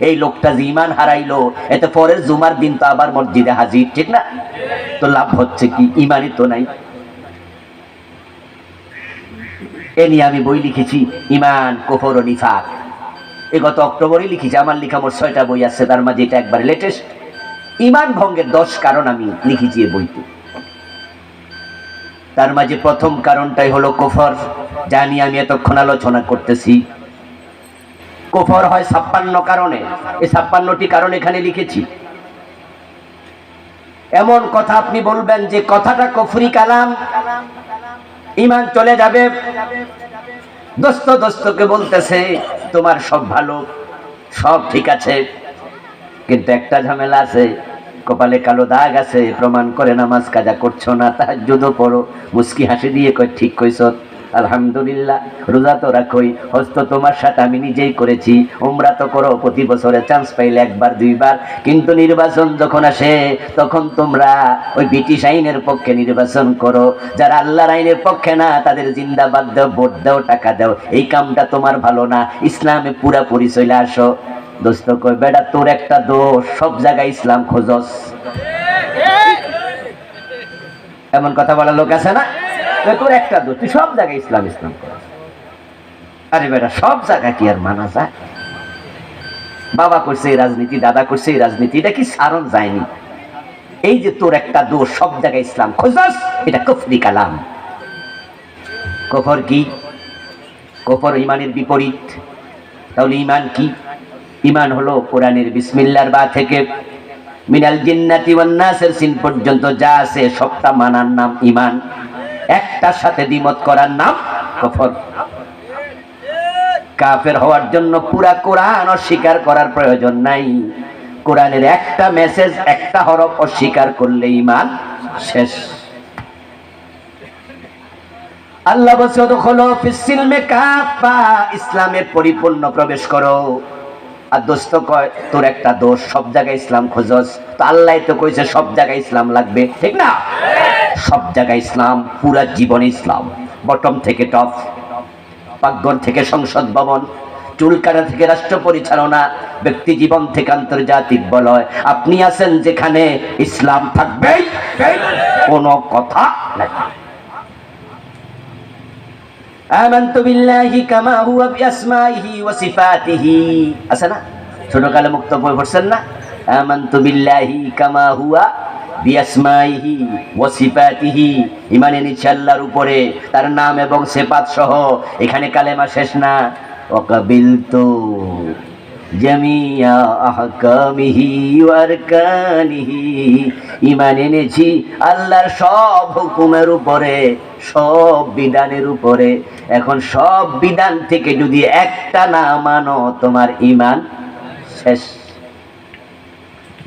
এই লোকটা যে ইমান হারাইলো, এতে পরের জুমার দিন তো আবার মসজিদে হাজির, ঠিক না? তো লাভ হচ্ছে কি? ইমানই তো নাই। এ নিয়ে আমি বই লিখেছি ইমান কোফর ও নিফাক। এ গত অক্টোবরে লিখেছি, আমার লিখা মোট ছয়টা বই আছে, তার মাঝে এটা একবার লেটেস্ট ইমান ভঙ্গের দশ কারণ আমি লিখেছি এই বইতে। তার মাঝে প্রথম কারণটাই হলো কোফর নিয়ে আমি এতক্ষণ আলোচনা করতেছি। কোফর হয় ছাপ্পান্ন কারণে। এই ছাপ্পান্নটি কারণ এখানে লিখেছি। এমন কথা আপনি বলবেন যে কথাটা কফরি কালাম ইমান চলে যাবে। দোস্ত, দোস্তকে বলতেছে, তোমার সব ভালো, সব ঠিক আছে। কিন্তু একটা ঝামেলা আছে, কপালে কালো দাগ আছে, প্রমাণ করে নামাজ কাজা করছ না তাহার যুদো পড়ো, মুস্কি হাসি দিয়ে কই ঠিক কইস আলহামদুলিল্লাহ, রোজা তো রাখোই। হস্ত তোমার সাথে আমি নিজেই করেছি। উমরা তো করো, প্রতি বছরে চান্স পাইলে একবার, দুইবার। কিন্তু নির্বাচন যখন আসে, তখন তোমরা ওই ব্রিটিশ আইনের পক্ষে নির্বাচন করো। যারা আল্লাহর আইনের পক্ষে না, তাদের জিন্দাবাদ দাও, ভোট দাও, টাকা দাও। এই কামটা তোমার ভালো না। ইসলামে পুরাপুরি চলে আসো। দোস্ত কই, বেটা, তোর একটা দোষ। সব জায়গায় ইসলাম খোঁজস। এমন কথা বলার লোক আছে না? তোর একটা দোষ। তুই সব জায়গায় ইসলাম ইসলাম আরে বেটা, সব জায়গায় কি আর মানা যায়? বাবা করছে এই রাজনীতি, দাদা করছে এই রাজনীতি, এটা কি সারণ যায়নি? এই যে তোর একটা দোষ, সব জায়গায় ইসলাম এটা কফরি কালাম। কফর কি? কফর ইমানের বিপরীত। তাহলে ইমান কি? ইমান হলো কোরআনের বিসমিল্লার বা থেকে। মিনাল জিন্নাতি ওয়ান নাসের সিন পর্যন্ত যা আছে সবটা মানার নাম ইমান। একটার সাথে দ্বিমত করার নাম কফর। কাফের হওয়ার জন্য পুরা কোরআন অস্বীকার করার প্রয়োজন নাই। কোরআনের একটা মেসেজ একটা হরফ অস্বীকার করলে ইমান শেষ। আল্লাহ ইসলামে পরিপূর্ণ প্রবেশ করো। আর দোস্ত কয়, তোর একটা দোষ, সব জায়গায় ইসলাম খোঁজস। তো আল্লাহ তো কইছে, সব জায়গায় ইসলাম লাগবে। ঠিক না? সব জায়গায় ইসলাম, পুরা জীবনে ইসলাম। বটম থেকে টপ, পাকঘর থেকে সংসদ ভবন, চুলকানা থেকে রাষ্ট্র পরিচালনা, ব্যক্তি জীবন থেকে আন্তর্জাতিক বলয়। আপনি আছেন যেখানে ইসলাম থাকবে? কোনো কথা নাই। আমানতু বিল্লাহি কামা হুয়া বিআসমাইহি ওয়া সিফাতিহি। আছে না? ছোট কালে মুক্ত বই পড়ছেন না? বিআসমাইহি ওয়া সিফাতিহি ইমানে নিচ্ছে আল্লাহর উপরে, তার নাম এবং সিফাত সহ এখানে কালেমা শেষ না। ওয়া কাবিলতু জামিয়া আহকামিহি ওয়া আরকানিহি ঈমান এনেছি আল্লাহর সব হুকুমের উপরে, সব বিধানের উপরে। এখন সব বিধান থেকে যদি একটা না মানো, তোমার ইমান শেষ।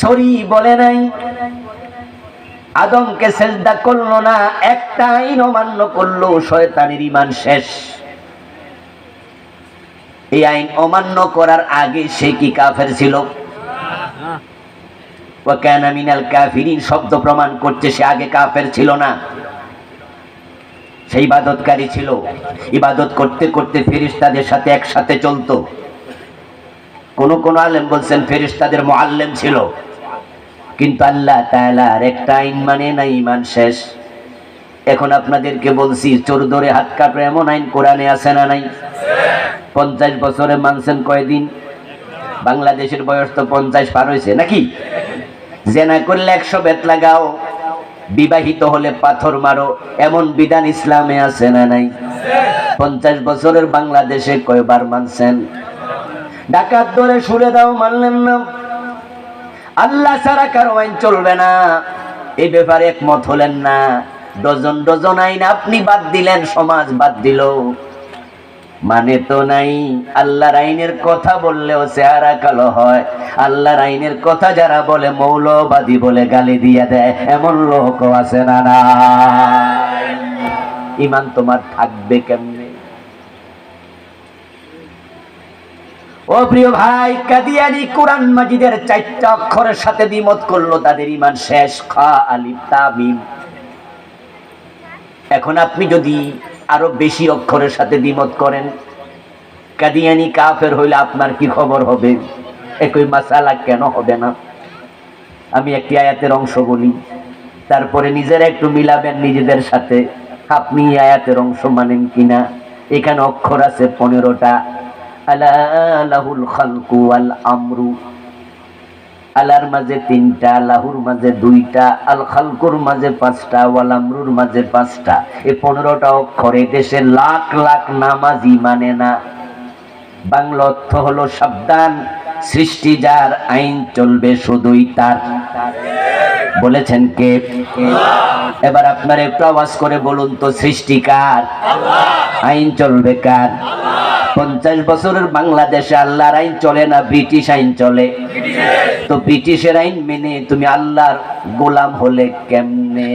সরি বলে নাই। আদমকে সেজদা করল না একটা আইন অমান্য করল শয়তানের ইমান শেষ। এই আইন অমান্য করার আগে সে কি কাফের ছিল? মিনাল কাফিরিন শব্দ প্রমাণ করছে সে আগে কাফের ছিল না। সেই ইবাদতকারী ছিল। ইবাদত করতে করতে ফেরিস্তাদের সাথে একসাথে চলতো। কোন কোন আলেম বলছেন ফেরিস্তাদের মুআল্লিম ছিল। কিন্তু আল্লাহ তাআলার একটা আইন মানে না ইমান শেষ। এখন আপনাদেরকে বলছি, চোর ধরে হাত কাটো, এমন আইন কোরআনে আছে না নাই? পঞ্চাশ বছরে মানছেন কয়দিন? বাংলাদেশের বয়স তো পঞ্চাশ পার হয়েছে, নাকি? জেনা করলে একশো বেত লাগাও, বিবাহিত হলে পাথর মারো, এমন বিধান ইসলামে আছে না নাই? পঞ্চাশ বছরের বাংলাদেশে কয়বার মানছেন? ডাকাত ধরে সুরে দাও, মানলেন না। আল্লাহ ছাড়া কারও আইন চলবে না। এই ব্যাপারে একমত হলেন না। ডজন ডজন আইন আপনি বাদ দিলেন, সমাজ বাদ দিল। মানে তো নাই, আল্লাহর আইনের কথা বললেও চেহারা কালো হয়। আল্লাহর আইনের কথা যারা বলে, মৌলবাদী বলে গালি দিয়ে দেয়। এমন লোকও আছে না না ইমান তোমার থাকবে কেমনে? ও প্রিয় ভাই, কাদিয়ানি কোরআন মাজিদের চারটা অক্ষরের সাথে দ্বিমত করল, তাদের ইমান শেষ। খা, আলিফ তামিম এখন আপনি যদি আরও বেশি অক্ষরের সাথে দ্বিমত করেন, কাদিয়ানি কাফের হইলে আপনার কি খবর হবে? একই মাসালা কেন হবে না? আমি একটি আয়াতের অংশ বলি। তারপরে নিজেরা একটু মিলাবেন নিজেদের সাথে। আপনি আয়াতের অংশ মানেন কিনা? এখানে অক্ষর আছে পনেরোটা। আলাহুল খালকু আল আলার মাঝে তিনটা, লাহুর মাঝে দুইটা, আল খালকুর মাঝে পাঁচটা, ওয়াল আমরুর মাঝে পাঁচটা। এই পনেরোটা অক্ষরে দেশে লাখ লাখ নামাজি মানে না। বাংলা অর্থ হলো সাবধান, সৃষ্টি যার, আইন চলবে শুধুই তার। বলেছেন কে? এবার আপনার একটু আওয়াজ করে বলুন তো সৃষ্টিকার আইন চলবে কার? পঞ্চাশ বছরের বাংলাদেশে আল্লাহর আইন চলে না ব্রিটিশ আইন চলে? তো ব্রিটিশের আইন মেনে তুমি আল্লাহর গোলাম হলে কেমনে?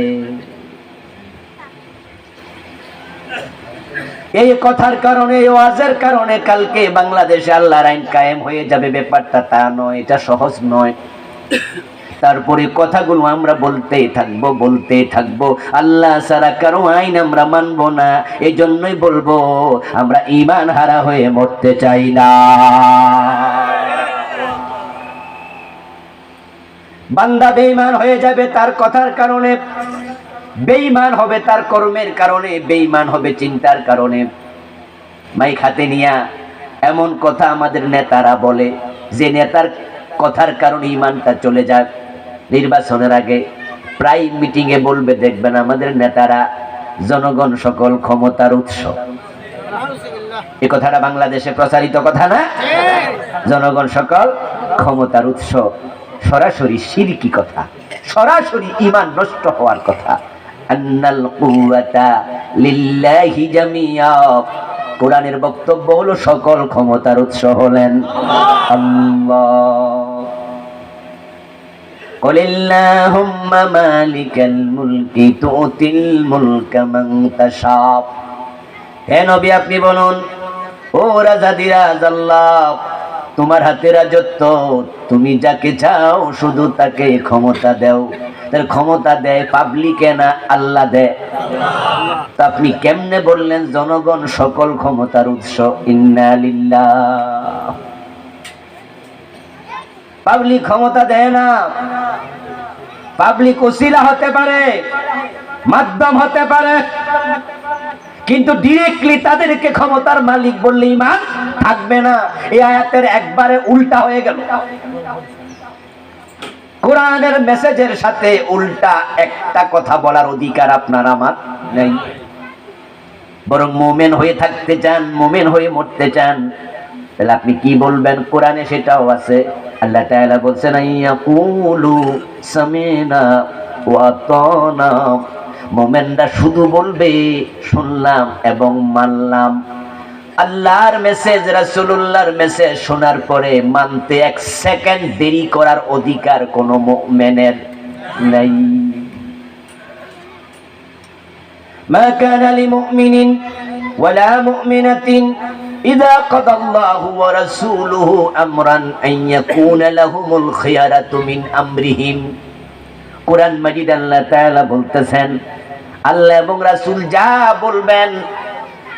এই কথার কারণে ওয়াজের কারণে কালকে বাংলাদেশে আল্লাহর আইন কায়েম হয়ে যাবে। ব্যাপারটা তা নয়, এটা সহজ নয়। তারপরে কথাগুলো আমরা বলতেই থাকব বলতেই থাকব। আল্লাহ সারা কারও আইন আমরা মানবো না এই জন্যই বলব, আমরা ইমান হারা হয়ে মরতে চাই না। বান্দা বেঈমান হয়ে যাবে তার কথার কারণে, বেঈমান হবে তার কর্মের কারণে, বেঈমান হবে চিন্তার কারণে। মাই খাতে নিয়া এমন কথা আমাদের নেতারা বলে, যে নেতার কথার কারণে ইমানটা চলে যাক নির্বাচনের আগে প্রায় মিটিং এ বলবে, দেখবেন আমাদের নেতারা জনগণ সকল ক্ষমতার উৎস। এ কথাটা বাংলাদেশে প্রচারিত কথা না? জনগণ সকল ক্ষমতার উৎস। সরাসরি সিরকি কথা, সরাসরি ইমান নষ্ট হওয়ার কথা। কোরআনের বক্তব্য হলো, সকল ক্ষমতার উৎস হলেন আল্লাহ। قل اللهم مالك الملك تؤتي الملك من تشاء হে নবী আপনি বলুন ও রাজা দিরাজ আল্লাহ তোমার হাতে রাজত্ব তুমি যাকে চাও শুধু তাকে ক্ষমতা দাও তার ক্ষমতা দেয় পাবলিকে না আল্লাহ দেয় তা আপনি কেমনে বললেন জনগণ সকল ক্ষমতার উৎস ইন্না লিল্লাহ পাবলিক ক্ষমতা দেয় না। পাবলিক ওসিলা হতে পারে, মাধ্যম হতে পারে, কিন্তু ডিরেক্টলি তাদেরকে ক্ষমতার মালিক বললে ইমান থাকবে না। এই আয়াতের একবারে উল্টা হয়ে গেল। কোরআনের মেসেজের সাথে উল্টা একটা কথা বলার অধিকার আপনার আমার নেই। বরং মোমেন হয়ে থাকতে চান, মোমেন হয়ে মরতে চান। তাহলে আপনি কি বলবেন? কোরআনে সেটাও আছে। আল্লাহ তাআলা বলছেন আইয়াকুলু সামিনা ওয়া আতানা মোমেনরা শুধু বলবে শুনলাম এবং মানলাম আল্লাহর মেসেজ রাসূলুল্লাহর মেসেজ শোনার পরে মানতে এক সেকেন্ড দেরি করার অধিকার কোনো মুমিনের নাই ما كان لمؤمن ولا مؤمنة إذا قضى الله ورسوله أمرا أن يكون لهم الخيارة من أمرهم কোরআন মাজিদ আল্লাহ তাআলা বলতেছেন আল্লাহ এবং রাসূল যা বলবেন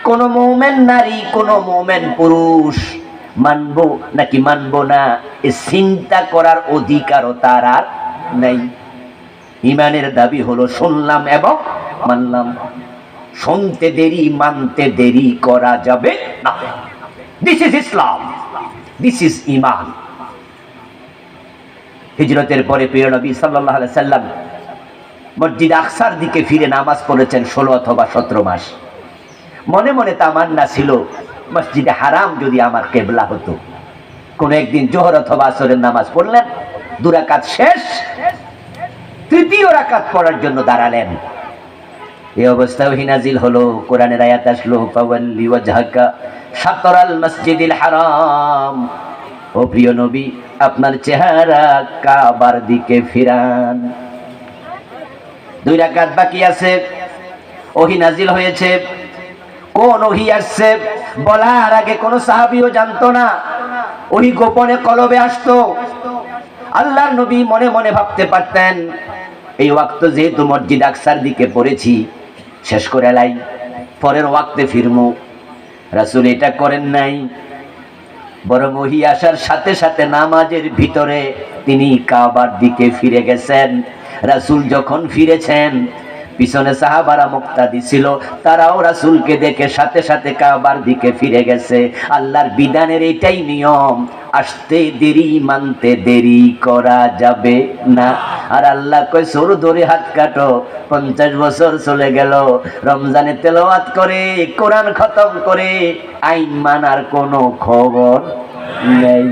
কোন মোমেন নারী কোন মোমেন পুরুষ মানবো নাকি মানবো না এ চিন্তা করার অধিকারও তার আর নেই ইমানের দাবি হলো শুনলাম এবং মানলাম শুনতে দেরি, মানতে দেরি করা যাবে না। This is Islam this is ইমান হিজরতের পরে প্রিয় নবী আলাইহি সাল্লাম মসজিদ আকসার দিকে ফিরে নামাজ পড়েছেন ষোলো অথবা সতেরো মাস। মনে মনে তামান্না ছিল, মসজিদে হারাম যদি আমার কেবলা হতো। কোন একদিন জোহর অথবা আসরের নামাজ পড়লেন, দুরাকাত শেষ, তৃতীয় রাকাত পড়ার জন্য দাঁড়ালেন। এই অবস্থায় ওহি নাজিল হলো, কোরআনের আয়াত আসলো পাওয়াল্লি ওয়াজহাকা শাতরাল মসজিদিল হারাম। ও প্রিয় নবী, আপনার চেহারা কাবার দিকে ফিরান। দুই রাকাত বাকি আছে, ওহি নাজিল হয়েছে, কোন ওহি আসছে, বলার আগে কোন সাহাবিও জানতো না, ওহি গোপনে কলবে আসতো। আল্লাহর নবী মনে মনে ভাবতে পারতেন, এই ওয়াক্ত যেহেতু মসজিদ আকসার দিকে পড়েছি শেষ করে লাই। পরের ওয়াক্তে ফিরমু। রাসুল এটা করেন নাই। বড় মহি আসার সাথে সাথে নামাজের ভিতরে তিনি কাবার দিকে ফিরে গেছেন। রাসুল যখন ফিরেছেন পিছনে সাহাবারা মুক্তাদি ছিল, তারাও রাসূলকে দেখে সাথে সাথে কাবার দিকে ফিরে গেছে। আল্লাহর বিধানের এটাই নিয়ম, আসতে দেরি মানতে দেরি করা যাবে না। আর আল্লাহ কয়, সরু ধরে হাত কাটো, পঞ্চাশ বছর চলে গেল, রমজানে তেলাওয়াত করে, কোরআন খতম করে, আইন মানার কোনো খবর নেই।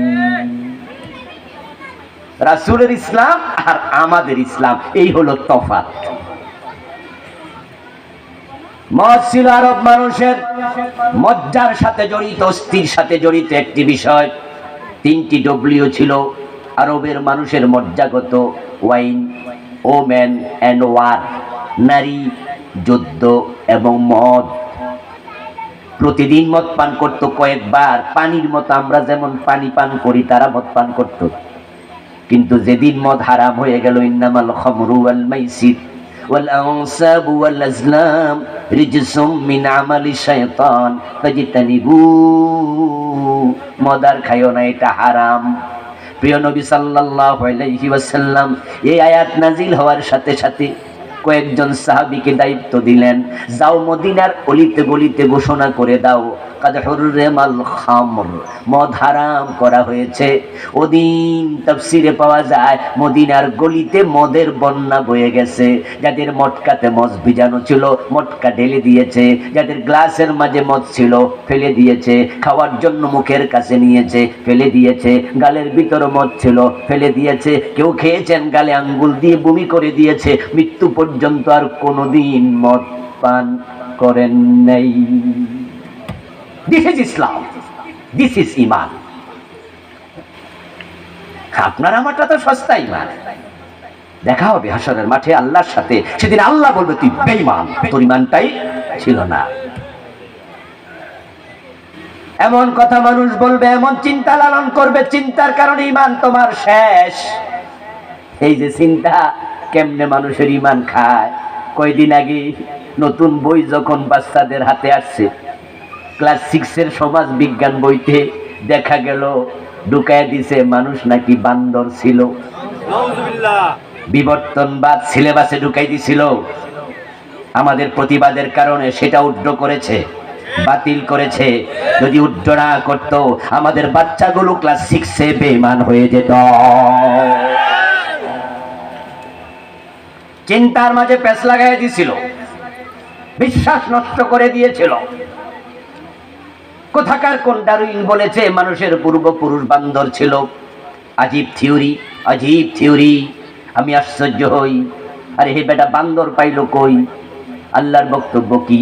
রাসূলের ইসলাম আর আমাদের ইসলাম, এই হলো তফাৎ। মদ ছিল আরব মানুষের মজ্জার সাথে জড়িত, অস্থির সাথে জড়িত একটি বিষয়। তিনটি ডব্লিউ ছিল আরবের মানুষের মজ্জাগত ওয়াইন, ওম্যান অ্যান্ড ওয়ার, নারী, যুদ্ধ এবং মদ। প্রতিদিন মদ পান করতো কয়েকবার। পানির মতো আমরা যেমন পানি পান করি, তারা মদ পান করতো। কিন্তু যেদিন মদ হারাম হয়ে গেল, ইন্নামাল খামরু ওয়াল মাইসির ওয়াল والأزلام رجس আজলাম عمل الشيطان আমালি শাইতান ফাজতানিবু মদ খাইও না, এটা প্রিয় নবী সাল্লাল্লাহু আলাইহি ওয়াসাল্লাম, এই আয়াত নাজিল হওয়ার সাথে সাথে কয়েকজন সাহাবীকে দায়িত্ব দিলেন, যাও মদিনার অলিতে গলিতে ঘোষণা করে দাও মদ হারাম করা হয়েছে। ওদিন তাফসিরে পাওয়া যায়, মদিনার গলিতে মদের বন্যা বয়ে গেছে। যাদের মটকাতে মদ ভিজানো ছিল, মটকা ঢেলে দিয়েছে। যাদের গ্লাসের মাঝে মদ ছিল, ফেলে দিয়েছে। খাওয়ার জন্য মুখের কাছে নিয়েছে, ফেলে দিয়েছে। গালের ভিতরে মদ ছিল, ফেলে দিয়েছে। কেউ খেয়েছেন, গালে আঙ্গুল দিয়ে বমি করে দিয়েছে। মৃত্যু পর্যন্ত আর কোনোদিন মদ পান করেন নাই। This is Islam this is ইমান আপনার আমারটা তো সস্তা ইমান। দেখা হবে হাসরের মাঠে আল্লাহর সাথে। সেদিন আল্লাহ বলবে, তুই বেঈমান। তোর ছিল না। এমন কথা মানুষ বলবে, এমন চিন্তা লালন করবে, চিন্তার কারণে ইমান তোমার শেষ। এই যে চিন্তা কেমনে মানুষের ইমান খায়? কয়দিন আগে নতুন বই যখন বাচ্চাদের হাতে আসছে ক্লাস সিক্সের সমাজ বিজ্ঞান বইতে দেখা গেল ঢুকায় দিছে মানুষ নাকি বান্দর ছিল। বিবর্তনবাদ সিলেবাসে ঢুকাই দিছিল। আমাদের প্রতিবাদের কারণে সেটা উড্ড করেছে বাতিল করেছে। যদি উড্ড না করতো আমাদের বাচ্চাগুলো ক্লাস সিক্সে বেমান হয়ে যেত। চিন্তার মাঝে পেছ লাগাই দিছিল। বিশ্বাস নষ্ট করে দিয়েছিল। কোথাকার কোন ডারুইন বলেছে, মানুষের পূর্বপুরুষ বান্দর ছিল। আজীব থিওরি আজীব থিওরি। আমি আশ্চর্য হই। আরে হে বেটা, বান্দর পাইল কই? আল্লাহর বক্তব্য কি?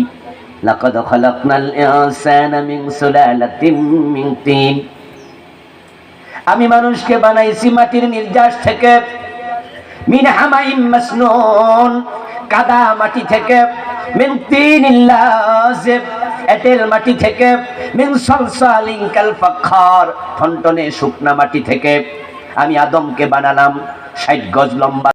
লাকাদ খালাকনাল ইনসানা মিন সুলালাতিন মিন তিন। আমি মানুষকে বানাইছি মাটির নির্যাস থেকে। মিন হামাইম কাদা মাটি থেকে, মিন তিনিল লাজিব এটেল মাটি থেকে, মিন সলসালিন কাল ফাখার ঠনটনে শুকনা মাটি থেকে। আমি আদমকে বানালাম ষাট গজ লম্বা